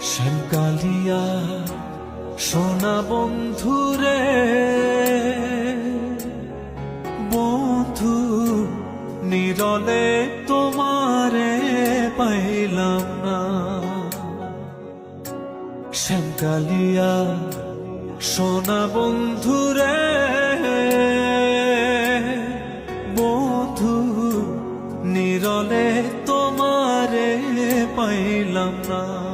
শ্যামকালিয়া, সোনা বন্ধুরে, বন্ধু নিরলে তোমারে পাইলাম না। শ্যামকালিয়া, সোনা বন্ধুরে, বন্ধু নিরলে তোমারে পাইলাম না।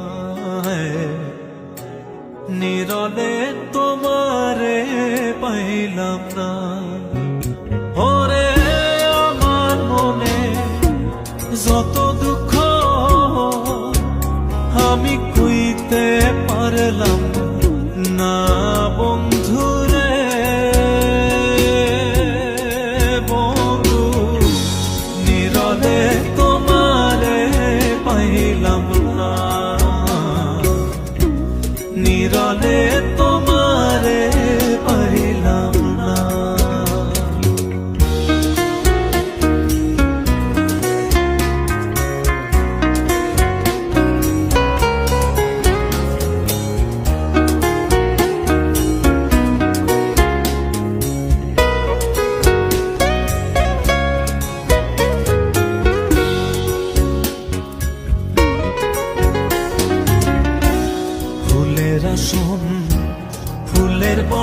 নিরলে তোমারে পাইলাম না। ওরে আমার মনে যত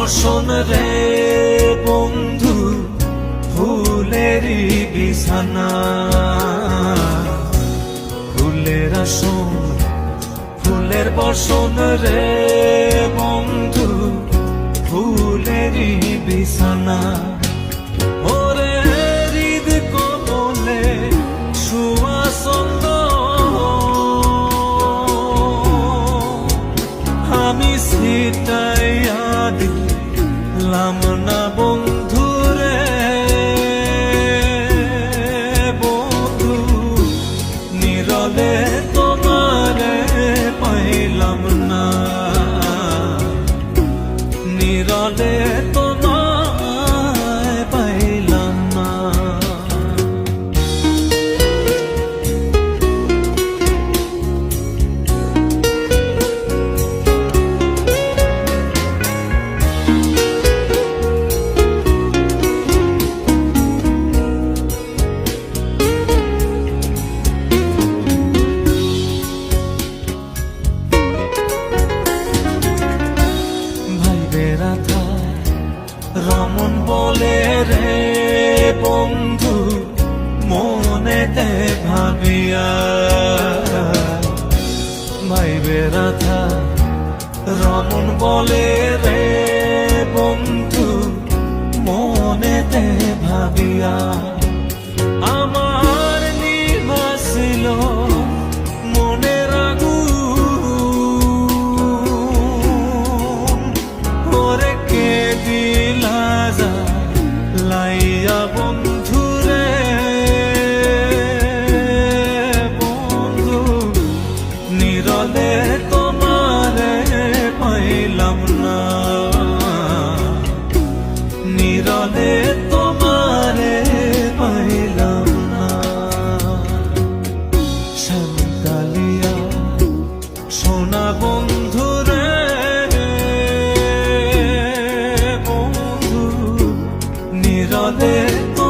ফুলের বসন রে বন্ধু, ফুলেরই বিছানা। ফুলের আসন, ফুলের বসন রে বন্ধু, ফুলেরই বিছানা। ওরে হৃদ সেটাইয়া বন্ধু মনেতে ভাবিয়া নিরলে